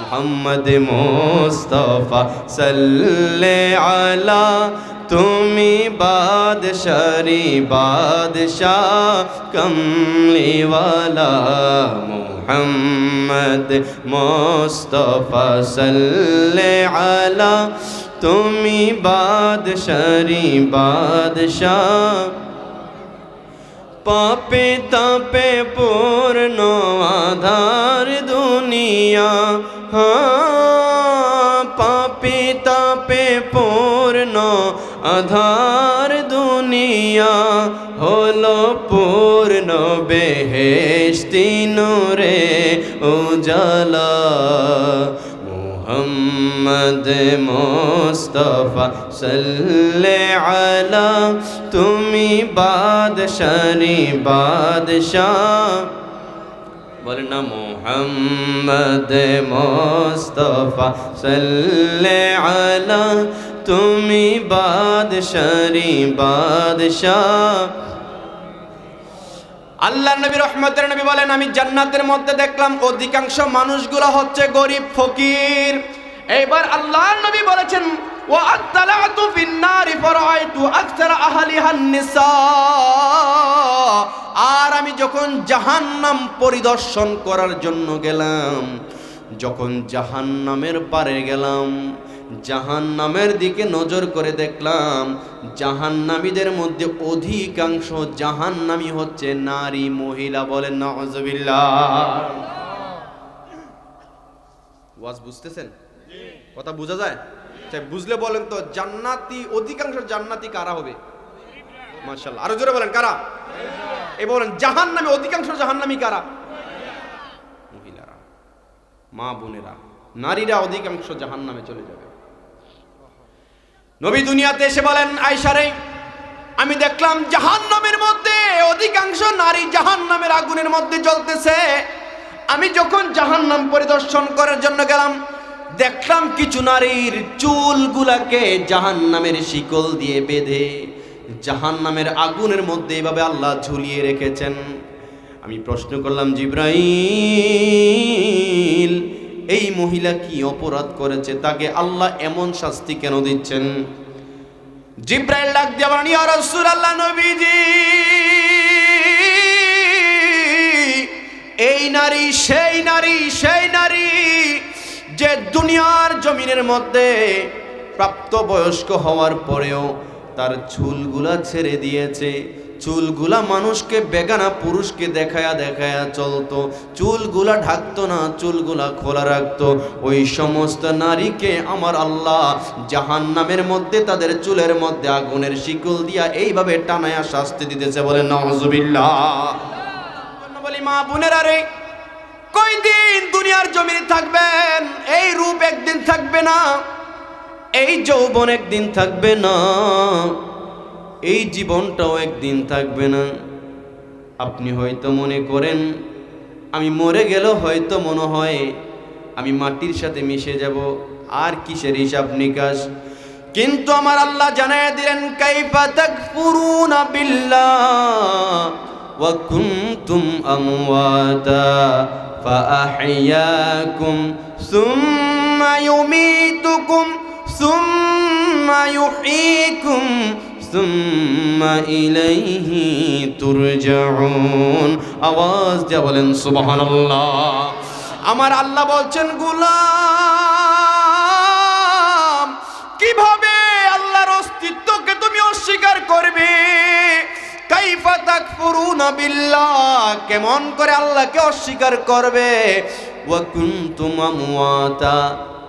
মোহাম্মদ মোস্তফা সাল্লে আলা, তুমি বাদশারি বাদশাহ, কমলিওয়ালা মোহাম্মদ মোস্তফা সাল্লে আলা, তুমি বাদশারি বাদশাহ। পাপে তাপে পূর্ণ আধার দুনিয়া পাপে তাপে পূর্ণ আধার দুনিয়া হলো পূর্ণ বেহেশতি নূরে উজালা। মোহাম্মদ মোস্তফা সাল্লে আলা, তুমি বাদশারি বাদশাহ। বলে না মোহাম্মদ মোস্তফা, সাল্লে আলা, তুমি বাদশারি বাদশাহ। আল্লাহ নবী, রহমতের নবী বলেন, আমি জান্নাতের মধ্যে দেখলাম অধিকাংশ মানুষগুলো হচ্ছে গরিব, ফকির। এইবার আল্লাহ নবী বলেছেন ও আত্তালাতু ফিন্নারি ফারাআইতু আকসার আহলিহান নিসা আর আমি যখন জাহান্নাম পরিদর্শন করার জন্য গেলাম যখন জাহান্নামের পারে গেলাম জাহান নামের দিকে নজর করে দেখলাম জাহান্নামীদের মধ্যে অধিকাংশ জাহান্নামী হচ্ছে নারী মহিলা বলেন ওয়াজ বুঝতেছেন? কথা বোঝা যায়? তাই বুঝলে বলেন তো, জান্নাতি, অধিকাংশ জান্নাতি কারা হবে? মার্শাল্লাহ আরও জোরে বলেন, কারা? এ বলেন, জাহান্নামী, অধিকাংশ জাহান্নামী কারা? মহিলারা, মা বোনেরা, নারীরা অধিকাংশ জাহান্নামে চলে যাবে। নবী দুনিয়াতে এসে বলেন আয়সারে আমি দেখলাম জাহান্নামের মধ্যে অধিকাংশ নারী জাহান্নামের আগুনের মধ্যে জ্বলতেছে। আমি যখন জাহান্নাম পরিদর্শন করার জন্য গেলাম দেখলাম কিছু নারীর চুলগুলাকে জাহান্নামের শিকল দিয়ে বেঁধে জাহান্নামের আগুনের মধ্যে এভাবে আল্লাহ ঝুলিয়ে রেখেছেন। আমি প্রশ্ন করলাম, জিব্রাইল, এই মহিলা কি অপরাধ করেছে? তাকে আল্লাহ এমন শাস্তি কেন দিচ্ছেন? জিব্রাইল ডাক দিয়ে বলেন ইয়া নবীজি, এই নারী, সেই নারী সেই নারী যে দুনিয়ার জমিনের মধ্যে প্রাপ্তবয়স্ক হওয়ার পরেও তার চুলগুলা ছেড়ে দিয়েছে, চুলগুলা মানুষকে বেগানা পুরুষকে দেখায়া দেখায়া চলতো, চুলগুলা ঢাকতো না, চুলগুলা খোলা রাখতো। ওই সমস্ত নারীকে আমার আল্লাহ জাহান নামের মধ্যে, তাদের চুলের মধ্যে আগুনের শিকল দিয়া এইভাবে টানায়া শাস্তি দিতেছে বলে নজবিল্লাহ বলি, মা বোনেরা রে, কই দিন দুনিয়ার জমিনে থাকবেন, এই রূপ একদিন থাকবে না, এই যৌবন একদিন থাকবে না, এই জীবনটাও একদিন থাকবে না। আপনি হয়তো মনে করেন, আমি মরে গেলেও হয়তো মনে হয়, আমি মাটির সাথে মিশে যাব, আর কিসের হিসাব নিকাশ? কিন্তু আমার আল্লাহ জানায় দিলেন, কাইফা তাকফুরুনা বিল্লাহ, ওয়া কুনতুম আমওয়াতা। فأحياكم ثم يميتكم ثم يحييكم ثم إليه ترجعون আওয়াজ দিয়ে বলেন সুবহানাল্লাহ আমার আল্লাহ বলছেন গুলাম কেমন করে আল্লাহকে অস্বীকার করবে?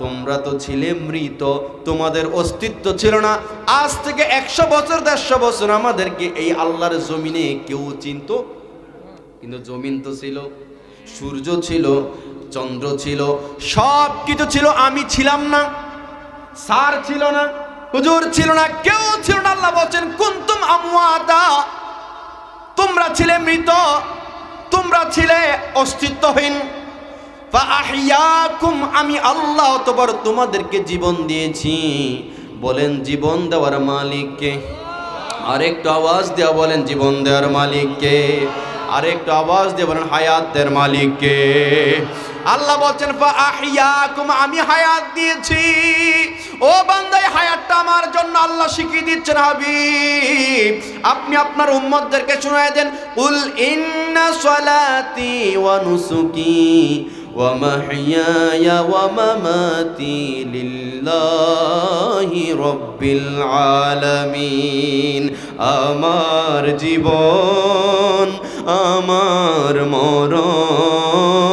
তোমরা তো ছিলে মৃত, তোমাদের অস্তিত্ব ছিল না। আজ থেকে একশো বছর, দেড়শো বছর আমাদেরকে এই আল্লাহর জমিনে কেউ চিনত? কিন্তু জমিন তো ছিল, সূর্য ছিল, চন্দ্র ছিল, সব কিছু ছিল, আমি ছিলাম না, সার ছিল না, হুজুর ছিল না, কেউ ছিল না। আল্লাহ বলছেন, কুন্তুম আমওয়াতা তোমরা ছিলে মৃত, তোমরা ছিলে অস্তিত্বহীন। আমি আল্লাহ তোবার তোমাদেরকে জীবন দিয়েছি। বলেন, জীবন দেওয়ার মালিককে আরেকটু আওয়াজ দেওয়া বলেন, জীবন দেওয়ার মালিককে আরেকটু আওয়াজ দিয়ে বলেন, হায়াতের মালিককে আল্লাহ বলছেন আমি হায়াত দিয়েছি। ও বান্দাই, হায়াতটা আমার জন্য আল্লাহ শিখিয়ে দিচ্ছেন, হাবিব। আপনি আপনার উম্মতদেরকে শোনায় দেন উল ইন্না সালাতি ওয়া নুসুকি ওয়া মাহইয়ায়া ওয়া মামাতি লিল্লাহি আলামিন। আমার জীবন, আমার মরণ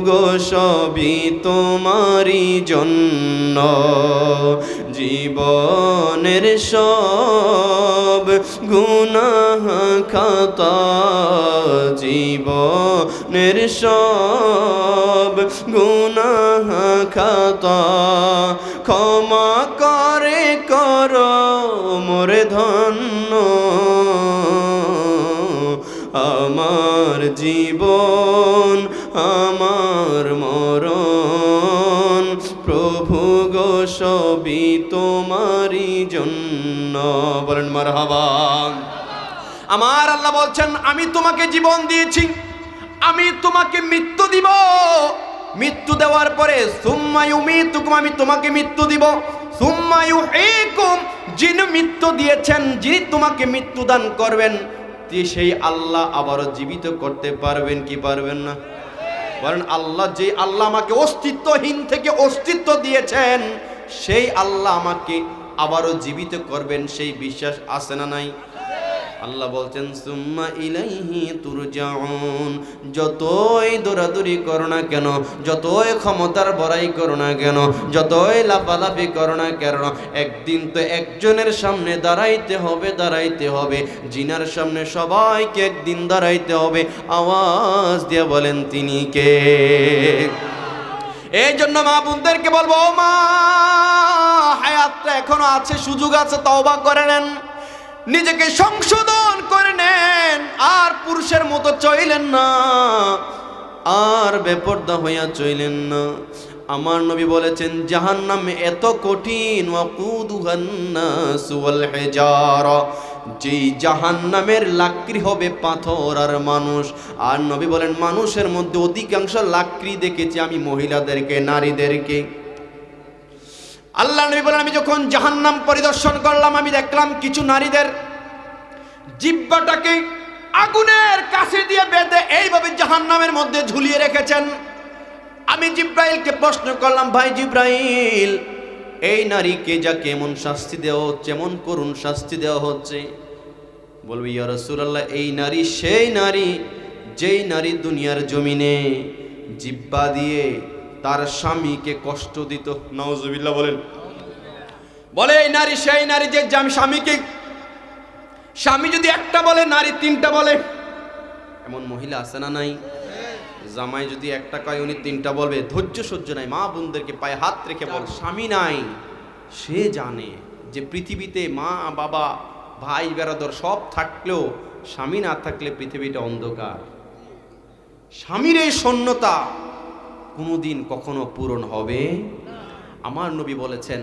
গো সবই তোমারই জন্য। জীবনের সব গুনাহ খাতা, জীবনের সব গুনাহ খাতা। ক্ষমা করে কর মোরে ধন্য। আমার জীবন, আমার মরণ। প্রভু গো, সবই তোমারই জন্য। বলেন মারহাবা। আমার আল্লাহ বলছেন, আমি তোমাকে জীবন দিয়েছি, আমি তোমাকে মৃত্যু দিব। মৃত্যু দেওয়ার পরে সুম্মায়ু মৃত্যুকুম আমি তোমাকে মৃত্যু দিব। সুম্মায়ু হেকুম যিনি মৃত্যু দিয়েছেন, যিনি তোমাকে মৃত্যু দান করবেন সেই আল্লাহ আবারও জীবিত করতে পারবেন কি পারবেন না? বলেন, আল্লাহ যে আল্লাহ আমাকে অস্তিত্বহীন থেকে অস্তিত্ব দিয়েছেন, সেই আল্লাহ আমাকে আবারও জীবিত করবেন, সেই বিশ্বাস আছে না নাই? আল্লাহ বলছেন, সুম্মা ইলাইহি তুরজাউন। যতই দৌড়াদৌড়ি করো না কেন, যতই ক্ষমতার বড়াই করো না কেন, যতই লাফালাফি করো না কেন, একদিন তো একজনের সামনে দাঁড়াইতে হবে দাঁড়াইতে হবে। জিনার সামনে সবাইকে একদিন দাঁড়াইতে হবে। আওয়াজ দিয়ে বলেন, তিনি কে? এই জন্য মা বোনদেরকে বলব, ও মা, হায়াতটা এখনও আছে, সুযোগ আছে, তওবা করে নেন। নিজেকে সংশোধন করে নেন, আর পুরুষের মতো চইলেন না, আর বেপর্দা হইয়া চইলেন না। আমার নবী বলেছেন, জাহান্নাম এত কঠিন যেই জাহান্নামের লাকড়ি হবে পাথর আর মানুষ। আর নবী বলেন, মানুষের মধ্যে অধিকাংশ লাকড়ি দেখেছি আমি মহিলাদেরকে, নারীদেরকে। আল্লাহ নবী বলেন, আমি যখন জাহান্নাম পরিদর্শন করলাম, আমি দেখলাম কিছু নারীদের জিব্বাটাকে আগুনের কাছে দিয়ে বেঁধে এইভাবে জাহান্নামের মধ্যে ঝুলিয়ে রেখেছেন। আমি জিব্রাইলকে প্রশ্ন করলাম, ভাই জিব্রাইল, এই নারীকে যা কেমন শাস্তি দেওয়া হচ্ছে, এমন করুন শাস্তি দেওয়া হচ্ছে? বলবি, ইয়া রাসূলুল্লাহ, এই নারী সেই নারী, যেই নারী দুনিয়ার জমিনে জিব্বা দিয়ে তার স্বামীকে কষ্ট দিত। নওয়াজুবিল্লাহ বলেন। বলে, এই নারী, সেই নারী যে স্বামীকে স্বামী যদি একটা বলে, নারী তিনটা বলে। এমন মহিলা আছে না নাই? জামাই যদি একটা কয়, উনি তিনটা বলবে। ধৈর্য সহ্য নাই। মা বোনদেরকে পায়ে হাত রেখে বল, স্বামী নাই। সে জানে যে পৃথিবীতে মা, বাবা, ভাই, বেরাদর সব থাকলেও স্বামী না থাকলে পৃথিবীটা অন্ধকার। স্বামীর এই শূন্যতা কোনোদিন কখনো পূরণ হবে? আমার নবী বলেছেন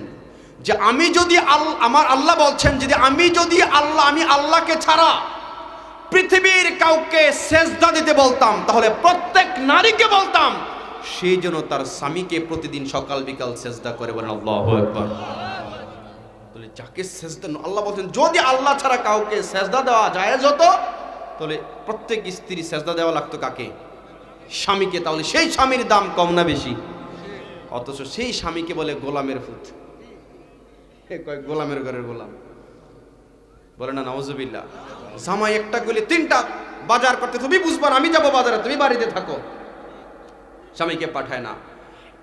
যে আমি যদি আল, আমার আল্লাহ বলছেন যদি আমি যদি আল্লাহ, আমি আল্লাহকে ছাড়া পৃথিবীর কাউকে সেজদা দিতে বলতাম, তাহলে প্রত্যেক নারীকে বলতাম সেই জন্য তার স্বামীকে প্রতিদিন সকাল, বিকাল সেজদা করে বলেন আল্লাহ যাকে সেজদা আল্লাহ বলছেন, যদি আল্লাহ ছাড়া কাউকে সেজদা দেওয়া যায় যত তাহলে প্রত্যেক স্ত্রী সেজদা দেওয়া লাগতো কাকে? স্বামীকে তাহলে সেই স্বামীর দাম কম না বেশি? অথচ সেই স্বামীকে বলে গোলামের ফুত গোলামের ঘরের গোলাম? বলে না নওয়াজুবিল্লাহ জামাই একটা গুলি তিনটা বাজার করতে তুমি বুঝবা না, আমি যাব বাজারে তুমি বাড়িতে থাকো। স্বামীকে পাঠায় না।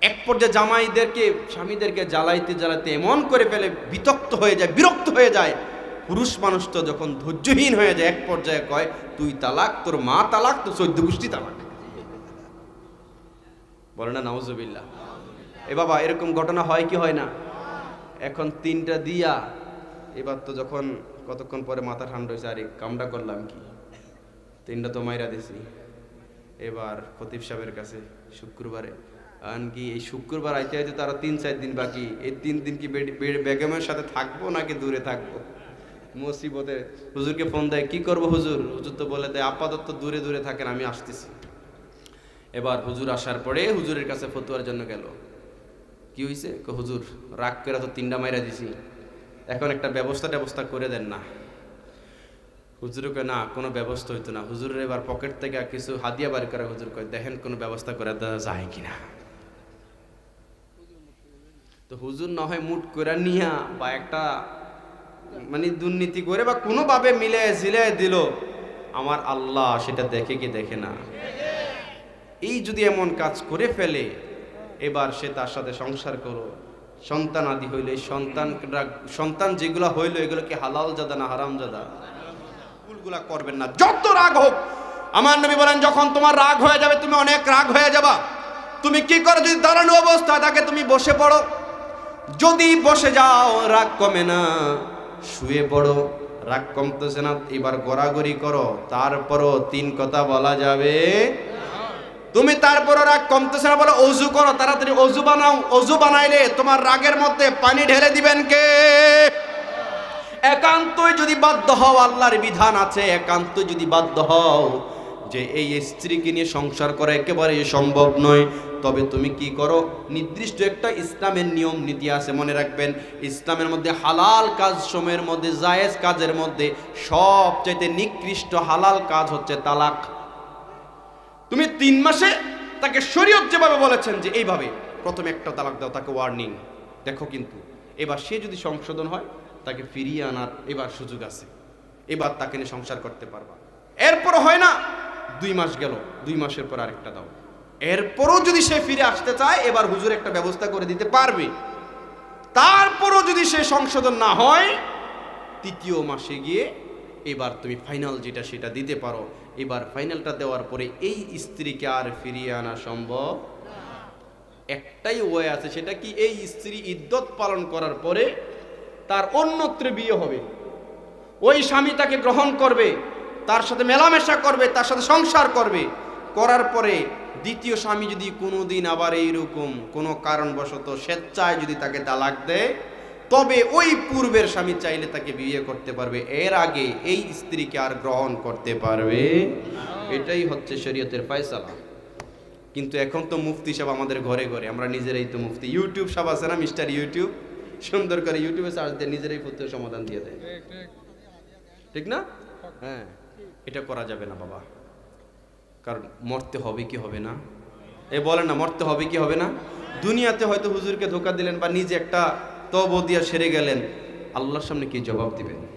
এক পর্যায়ে জামাইদেরকে স্বামীদেরকে জ্বালাইতে জ্বালাইতে এমন করে ফেলে বিতক্ত হয়ে যায় বিরক্ত হয়ে যায়। পুরুষ মানুষ তো যখন ধৈর্যহীন হয়ে যায় এক পর্যায়ে কয় তুই তালাক তোর মা তালাক তোর চৈদ্য গোষ্ঠী তালাক। বলে না নওয়াজুবিল্লাহ এ বাবা, এরকম ঘটনা হয় কি হয় না? এখন তিনটা দিয়া, এবার তো যখন কতক্ষণ পরে মাথা ঠান্ডা হয়েছে, আরে কামটা করলাম কি? তিনটা তো মাইরা দিছি। এবার খতিব সাহেবের কাছে শুক্রবারে। কি, এই শুক্রবার আইতে আইতে তারা তিন, চার দিন বাকি। এই তিন দিন কি বেগমের সাথে থাকব নাকি দূরে থাকব? মুসিবতে। হুজুরকে ফোন দেয়, কি করব হুজুর? হুজুর তো বলে দেয়, আপাতত দূরে দূরে থাকেন, আমি আসতেছি। এবার হুজুর আসার পরে হুজুরের কাছে ফতুয়ার জন্য গেল। কি হয়েছে হুজুর, রাগ করে তো তিনটা মাইরা দিছি। এখন একটা ব্যবস্থা ব্যবস্থা করে দেন না। হুজুরকে না, কোনো ব্যবস্থা হইতো না। হুজুরের এবার পকেট থেকে কিছু হাদিয়া বার করে হুজুর কয়, দেখেন কোনো ব্যবস্থা করে দেওয়া যায় কিনা? তো হুজুর না হয় মুট করে নিয়া বা একটা মানে দুর্নীতি করে বা কোনোভাবে মিলে ঝিলে দিল। আমার আল্লাহ সেটা দেখে কি দেখে না? এই যদি এমন কাজ করে ফেলে, এবার সে তার সাথে সংসার করো। সন্তান আদি হইলে সন্তান সন্তান যেগুলো হইল এগুলো কি হালাল জাদা না হারাম জাদা? ভুলগুলা করবেন না। যত রাগ হোক, আমার নবী বলেন, যখন তোমার রাগ হয়ে যাবে, তুমি অনেক রাগ হয়ে যাবা। তুমি কি করো? যদি দাঁড়ানো অবস্থা তাকে তুমি বসে পড়ো। যদি বসে যাও, রাগ কমে না। শুয়ে পড়ো, রাগ কমতেছে না। এবার গড়াগড়ি করো। তারপরও তিন কথা বলা যাবে তুমি তারপরও রাগ কমতেছে না, বলো অজু করো, তাড়াতাড়ি অজু বানাও, অজু বানাইলে তোমার রাগের মধ্যে পানি ঢেলে দিবেন কে? একান্তই যদি বাধ্য হও, আল্লাহর বিধান আছে একান্ত যদি বাধ্য হও যে এই স্ত্রীকে নিয়ে সংসার করা একেবারে সম্ভব নয়, তবে তুমি কি করো? নির্দিষ্ট একটা ইসলামের নিয়ম, নীতি আছে, মনে রাখবেন, ইসলামের মধ্যে হালাল কাজ সময়ের মধ্যে, জায়েজ কাজের মধ্যে সবচাইতে নিকৃষ্ট হালাল কাজ হচ্ছে তালাক। তুমি তিন মাসে তাকে শরীয়ত যেভাবে বলেছেন যে এইভাবে, প্রথমে একটা তালাক দাও, তাকে ওয়ার্নিং দেখো কিন্তু, এবার সে যদি সংশোধন হয়, তাকে ফিরিয়ে আনার এবার সুযোগ আছে। এবার তাকে নিয়ে সংসার করতে পারবা। এরপর হয় না, দুই মাস গেল, দুই মাসের পর আরেকটা দাও। এরপরও যদি সে ফিরে আসতে চায়, এবার হুজুর একটা ব্যবস্থা করে দিতে পারবে। তারপরও যদি সে সংশোধন না হয়, তৃতীয় মাসে গিয়ে এবার তুমি ফাইনাল যেটা, সেটা দিতে পারো। এবার ফাইনালটা দেওয়ার পরে এই স্ত্রীকে আর ফিরিয়ে আনা সম্ভব একটাই ওয়ে আছে, সেটা কি এই স্ত্রী ইদ্যত পালন করার পরে তার অন্যত্র বিয়ে হবে। ওই স্বামী তাকে গ্রহণ করবে, তার সাথে মেলামেশা করবে, তার সাথে সংসার করবে। করার পরে দ্বিতীয় স্বামী যদি কোনো দিন আবার এইরকম কোনো কারণবশত স্বেচ্ছায় যদি তাকে তালাক দেয় তবে ওই পূর্বের স্বামী চাইলে তাকে বিয়ে করতে পারবে। এর আগে এই স্ত্রীকে আর গ্রহণ করতে পারবে। এটাই হচ্ছে শরীয়তের ফয়সালা। কিন্তু এখন তো মুফতি সাহেব আমাদের ঘরে ঘরে, আমরা নিজেরাই তো মুফতি। ইউটিউব সব আছে না, মিস্টার ইউটিউব? সুন্দর করে ইউটিউবে সার্চ দিয়ে নিজেরাই ফুতের সমাধান দিয়ে দেয়। ঠিক না? হ্যাঁ এটা করা যাবে না বাবা। কারণ মরতে হবে কি হবে না? এ বলেন না, মরতে হবে কি হবে না? দুনিয়াতে হয়তো হুজুরকে ধোকা দিলেন বা নিজে একটা তব দিয়া সেরে গেলেন। আল্লাহর সামনে কি জবাব দিবেন?